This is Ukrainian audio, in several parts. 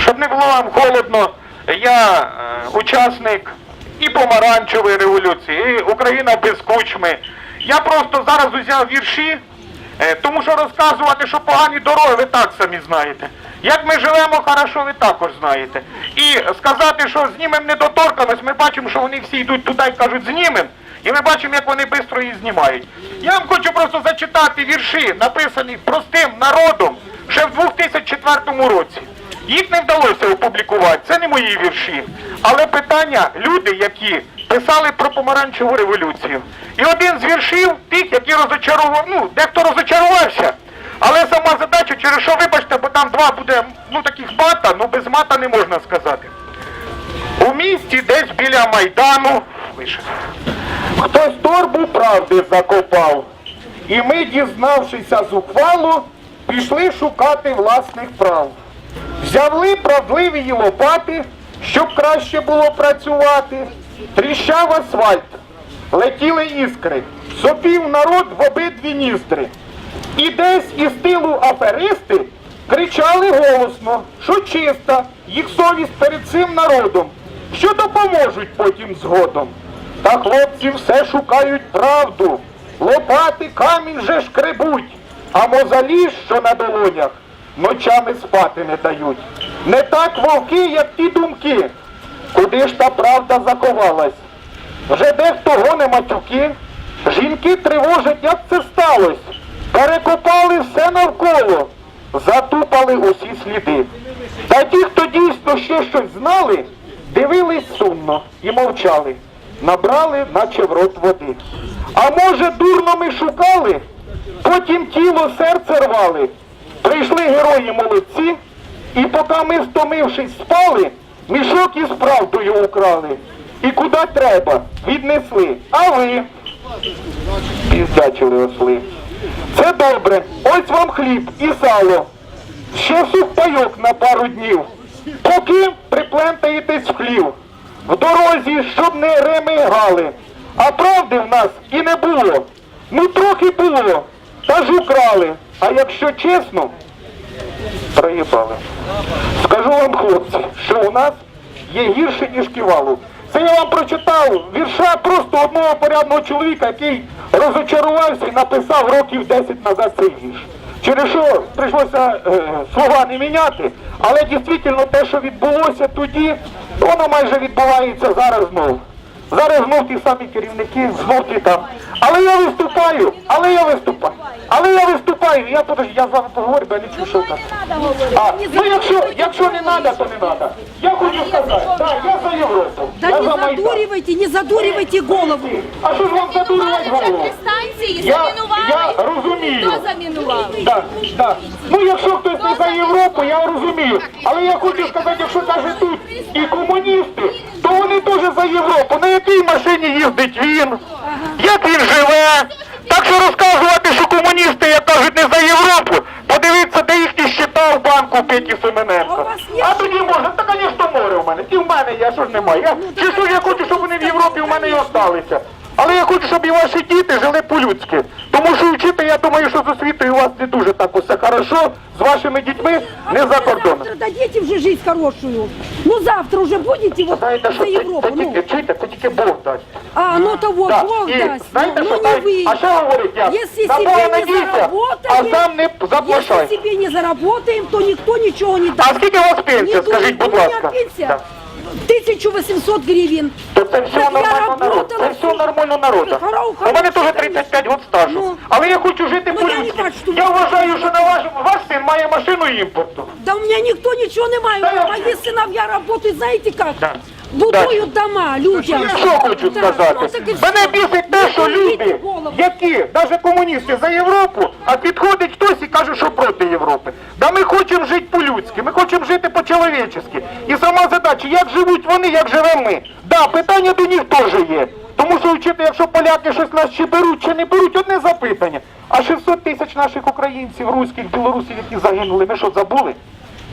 Щоб не було вам холодно, я е, учасник і помаранчевої революції, і Україна без кучми. Я просто зараз узяв вірші, е, тому що розказувати, що погані дороги, ви так самі знаєте. Як ми живемо хорошо, ви також знаєте. І сказати, що знімемо недоторканість, ми бачимо, що вони всі йдуть туди і кажуть знімемо. І ми бачимо, як вони швидко її знімають. Я вам хочу просто зачитати вірші, написані простим народом ще в 2004 році. Їх не вдалося опублікувати, це не мої вірші. Але питання люди, які писали про помаранчеву революцію. І один з віршів тих, які розочарував, ну, дехто розочарувався. Але сама задача, через що, вибачте, бо там два буде ну таких мата, ну без мата не можна сказати. У місті десь біля Майдану вище. Хтось торбу правди закопав. І ми, дізнавшися зухвало, пішли шукати власних прав. Взяли правдливі її лопати, щоб краще було працювати. Тріщав асфальт, летіли іскри, сопів народ в обидві ніздри. І десь із тилу аферисти кричали голосно, що чиста їх совість перед цим народом, що допоможуть потім згодом. Та хлопці все шукають правду, лопати камінь же шкребуть, а мозалі, що на долонях, ночами спати не дають. Не так вовки, як ті думки, куди ж та правда заховалась. Вже дехто гоне матюки, жінки тривожать, як це сталося. Перекопали все навколо, затупали усі сліди. Та ті, хто дійсно ще щось знали, дивились сумно і мовчали, набрали, наче в рот води. А може, дурно ми шукали, потім тіло серце рвали. Прийшли герої молодці, і поки ми, стомившись, спали, мішок із правдою украли. І куди треба, віднесли. А ви піздячили осли. Це добре. Ось вам хліб і сало. Ще сухпайок на пару днів. Поки приплентаєтесь в хлів. В дорозі, щоб не ремигали. А правди в нас і не було. Ну трохи було. Та ж украли. А якщо чесно, проїбали. Скажу вам, хлопці, що у нас є гірше, ніж ківалу. Це я вам прочитав вірша просто одного порядного чоловіка, який розочарувався і написав років 10 назад цей вірш. Через що прийшлося е, слова не міняти, але дійсно те, що відбулося тоді, воно майже відбувається зараз знову. Зараз знов ті самі керівники, знов ті там. Але я виступаю, але я виступаю, але я виступаю. Я подожди, я з вами поговорю, бо я не чую, що там. А, ну якщо, якщо не треба, то не треба. Я хочу сказати, так, я за Європу. Да я не за Майдан. задуривайте, не задуривайте голову. А що ж вам задурювати голову? станції Я- замінували. я розумію. Хто замінував? Так, так. Ну якщо хтось не за Європу, я розумію. Але я хочу сказати, якщо навіть тут і комуністи, то вони теж за Європу. На якій машині їздить він? Як він живе? Так що розказувати, комуністи, як кажуть, не за Європу, подивіться, де їхні щита в банку Петі Семененко. А тоді можна, та, звісно, море в мене. І в мене є, що ж немає. Я, чи що я хочу, щоб вони в Європі в мене і осталися. Але я хочу, щоб і ваші діти жили по-людськи. Тому що вчити, я думаю, що з освітою у вас не дуже так усе хорошо. З вашими дітьми не за кордоном. Завтра дадите вже жизнь хорошую. Ну завтра уже будете вот Знаєте, за що це, Ну. тільки, чуєте, це тільки Бог дасть. А, ну того Да. Бог І даст. знаєте, ну, що ну так? не вы. А що говорить я? Если На себе Бога не надійся, а заработаем, сам не заплашай. если себе не заработаем, то никто ничего не А даст. скільки у вас пенсія, Не скажіть, думайте, будь у меня ласка? пенсия Да. 1800 гривен. То це все Так я нормально народ. работала Це все всю- нормально народу. Хоро- У мене теж хорошо, 35 років стажу. Ну. Але я хочу жити Ну, я не по-людськи. бачу, що Я ви- вважаю, що на ваш, ваш син має машину імпорту. Да у меня никто ничего не мает. Да я- Мои сыновья работают, знаете как? Да. Будуют дома людям. Я що хочу сказати? ну, так і все. Мене бісить те, що люди, голову. які, навіть комуністи за Європу, а підходить хтось і каже, що проти Європи. Да ми хочемо жити по-людськи, ми хочемо жити по-чоловічески. І сама задача, як живуть вони, як живемо ми. Да, питання до них теж є. Тому що вчити, якщо поляки щось нас чи беруть, чи не беруть, одне запитання. А 600 тисяч наших українців, руських, білорусів, які загинули, ми що забули?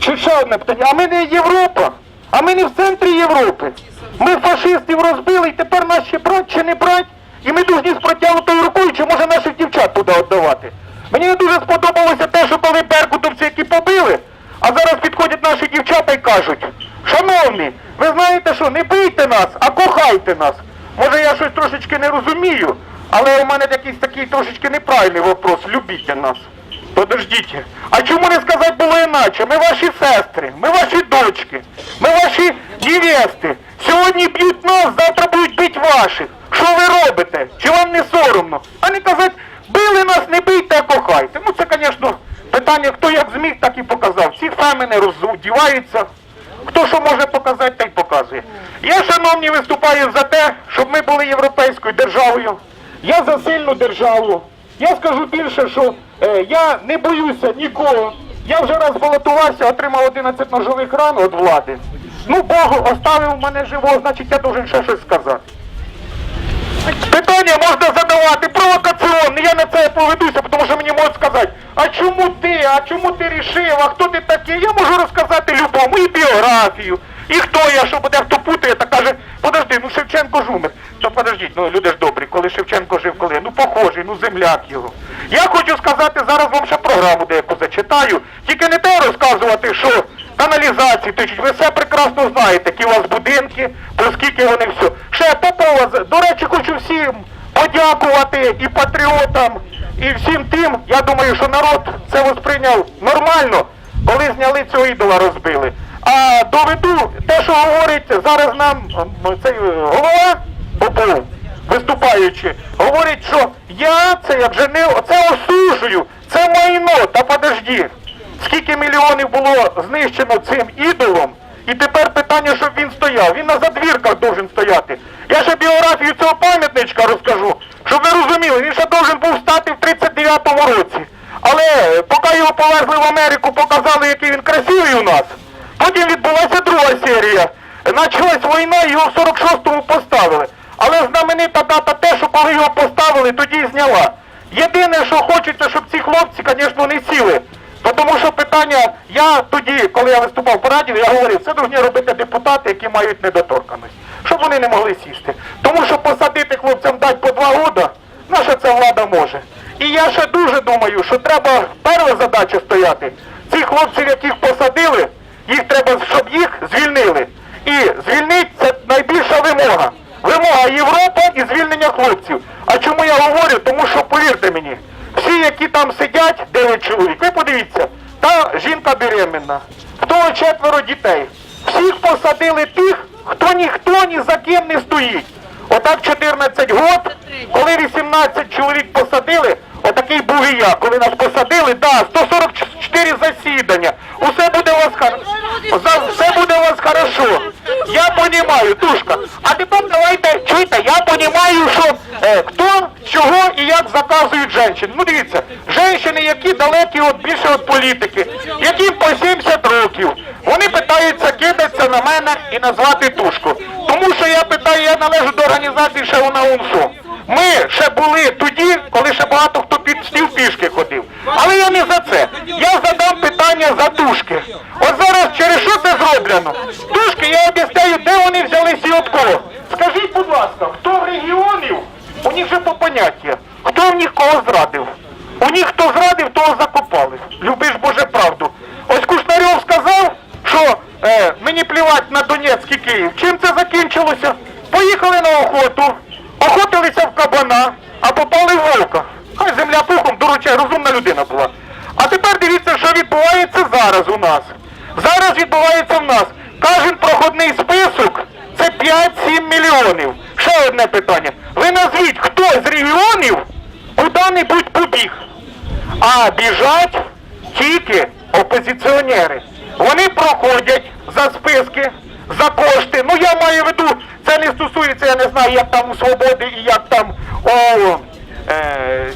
Чи ще одне питання? А ми не Європа, а ми не в центрі Європи. Ми фашистів розбили, і тепер нас ще брать чи не брать? І ми повинні з протягнутою рукою, чи може наших дівчат туди віддавати? Мені не дуже сподобалося те, що коли беркутовці, які побили, а зараз підходять наші дівчата і кажуть, шановні, ви знаєте що, не бийте нас, а кохайте нас. Може я щось трошечки не розумію, але у мене якийсь такий трошечки неправильний вопрос. Любіть нас. Подождіть. А чому не сказати було іначе? Ми ваші сестри, ми ваші дочки, ми ваші невести. Сьогодні б'ють нас, завтра будуть бити ваших. Що ви робите? Чи вам не соромно? А не казати, били нас, не бийте, а кохайте. Ну це, звісно, питання, хто як зміг, так і показав. Ці фемини роздіваються. Хто що може показати, той показує. Я, шановні, виступаю за те, щоб ми були європейською державою. Я за сильну державу. Я скажу більше, що я не боюся нікого. Я вже раз балотувався, отримав 11 ножових ран від влади. Ну, Бог оставив мене живого, значить я должен ще щось сказати. Питання можна задавати провокаційне, я на це поведуся, тому що мені можуть сказати, а чому ти, а чому ти рішив, а хто ти такий? Я можу розказати любому і біографію, і хто я, що буде хто путає, та каже, подожди, ну Шевченко ж умер. То подождіть, ну люди ж добрі, коли Шевченко жив, коли, ну похожий, ну земляк його. Я хочу сказати, зараз вам ще програму деяку зачитаю, тільки не те розказувати, що каналізації течуть, ви все прекрасно знаєте, які у вас будинки, про скільки вони все. Ще Попова, до речі, хочу всім подякувати і патріотам, і всім тим. Я думаю, що народ це восприйняв нормально, коли зняли цього ідола, розбили. А доведу те, що говорить зараз нам цей е, голова Попов, виступаючи, говорить, що я це як же не це осуджую, це майно, та подожди. Скільки мільйонів було знищено цим ідолом, і тепер питання, щоб він стояв. Він на задвірках должен стояти. Я ще біографію цього пам'ятничка розкажу, щоб ви розуміли, він ще должен був стати в 39-му році. Але поки його повезли в Америку, показали, який він красивий у нас. Потім відбулася друга серія. Почалась війна, його в 46-му поставили. Але знаменита дата те, що коли його поставили, тоді зняла. Єдине, що хочеться, щоб ці хлопці, звісно, не сіли. Тому що питання, я тоді, коли я виступав по радіо, я говорив, це повинні робити депутати, які мають недоторканість, щоб вони не могли сісти. Тому що посадити хлопцям дати по два роки, наша ця влада може. І я ще дуже думаю, що треба перша задача стояти. Цих хлопців, яких посадили, їх треба, щоб їх звільнили. І звільнити це найбільша вимога. Вимога Європа і звільнення хлопців. А чому я говорю? Тому що повірте мені, всі, які там сидять, 9 чоловік, ви подивіться, та жінка беременна, того четверо дітей. Всіх посадили тих, хто ніхто ні за ким не стоїть. Отак 14 год, коли 18 чоловік посадили, отакий був і я, коли нас посадили, да, 144 засідання. Усе буде у вас хорошо. Все буде у вас хорошо. Я понімаю, тушка. А тепер давайте, чуєте, я понімаю, що е, хто, чого і як заказують жінки. Ну дивіться, жінки, які далекі от більше від політики, яким по 70 років, вони питаються кидатися на мене і назвати тушку. Тому що я питаю, я належу до організації ще вона УНСО. Ми ще були тоді, коли ще багато хто під стіл пішки ходив. Але я не за це. Я задам питання за тушки. От що це зроблено? Я об'ясняю, де вони от кого. Скажіть, будь ласка, хто в регіонів, у них же по поняття, хто в них кого зрадив? У них хто зрадив, того закопали. Любиш Боже правду. Ось Кушнарьов сказав, що е, мені плівать на Донецьк і Київ. Чим це закінчилося? Поїхали на охоту, охотилися в кабана, а попали в вовка. Хай земля пухом, доручай, розумна людина була. А тепер дивіться, що відбувається зараз у нас. Зараз відбувається в нас. Кожен проходний список це 5-7 мільйонів. Ще одне питання. Ви назвіть, хто з регіонів куди-небудь побіг. А біжать тільки опозиціонери. Вони проходять за списки, за кошти. Ну я маю в виду, це не стосується, я не знаю, як там у Свободи і як там у е, е,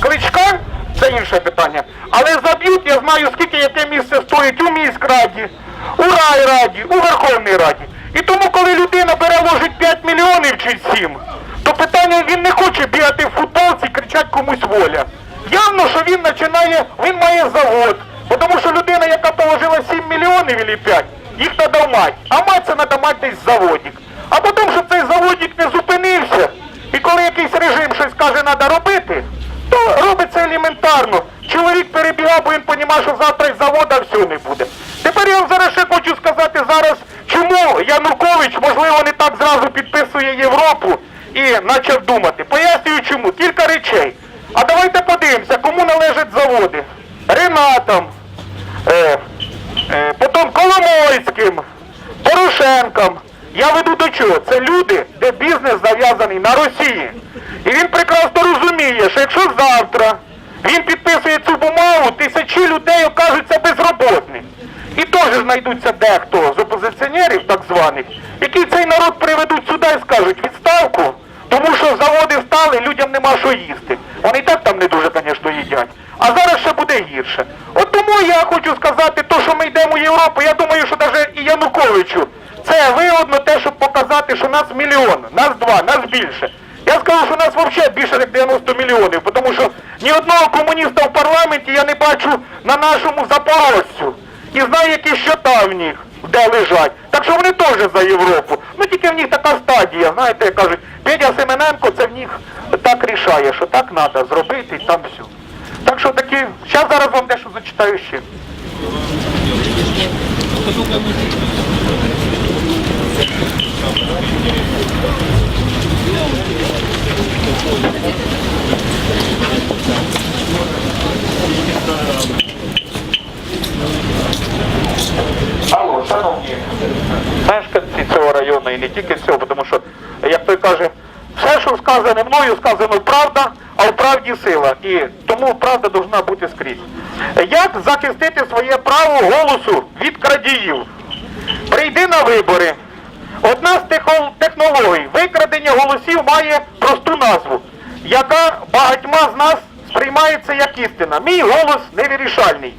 Кличка, це інше питання. Але заб'ють, я знаю, скільки яке місце стоїть у міськраді, у райраді, у Верховній Раді. І тому, коли людина бере ложить 5 мільйонів чи 7, то питання він не хоче бігати в футболці і кричать комусь воля. Явно, що він починає, він має завод. Тому що людина, яка положила 7 мільйонів або 5, їх треба мати. А мати це треба мати десь заводик. А потім, щоб цей заводик не зупинився, і коли якийсь режим щось каже, треба робити, то робиться елементарно. Чоловік перебігав, бо він розумів, що завтра із завода все не буде. Тепер я вам зараз ще хочу сказати зараз, чому Янукович, можливо, не так зразу підписує Європу і почав думати. Пояснюю чому. Він підписує цю бумагу, тисячі людей окажуться безробітні. І теж знайдуться дехто з опозиціонерів, так званих, які цей народ приведуть сюди і скажуть відставку, тому що заводи встали, людям нема що їсти. Вони і так там не дуже, звісно, їдять. А зараз ще буде гірше. От тому я хочу сказати, то, що ми йдемо в Європу, я думаю, що навіть і Януковичу це вигодно те, щоб показати, що нас мільйон, нас два, нас більше. Я скажу, що нас взагалі більше як 90 мільйонів, ні одного комуніста в парламенті я не бачу на нашому запорожцю. І знаю, які щота в них, де лежать. Так що вони теж за Європу. Ну тільки в них така стадія, знаєте, як кажуть, Петя Семененко це в них так рішає, що так треба зробити і там все. Так що такі, зараз зараз вам дещо зачитаю ще. Алло, шановні мешканці цього району і не тільки цього, тому що, як той каже, все, що сказане мною, сказано правда, а в правді сила. І тому правда повинна бути скрізь. Як захистити своє право голосу від крадіїв? Прийди на вибори. Одна з технологій викрадення голосів має просту назву, яка багатьма з нас сприймається як істина. Мій голос невирішальний.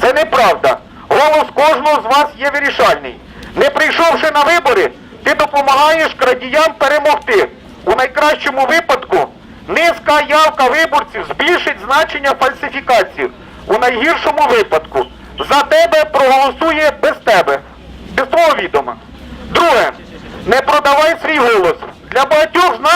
Це неправда. Голос кожного з вас є вирішальний. Не прийшовши на вибори, ти допомагаєш крадіям перемогти. У найкращому випадку низька явка виборців збільшить значення фальсифікації. У найгіршому випадку за тебе проголосує без тебе, без твого відома. Друге, не продавай свій голос. Для багатьох з нас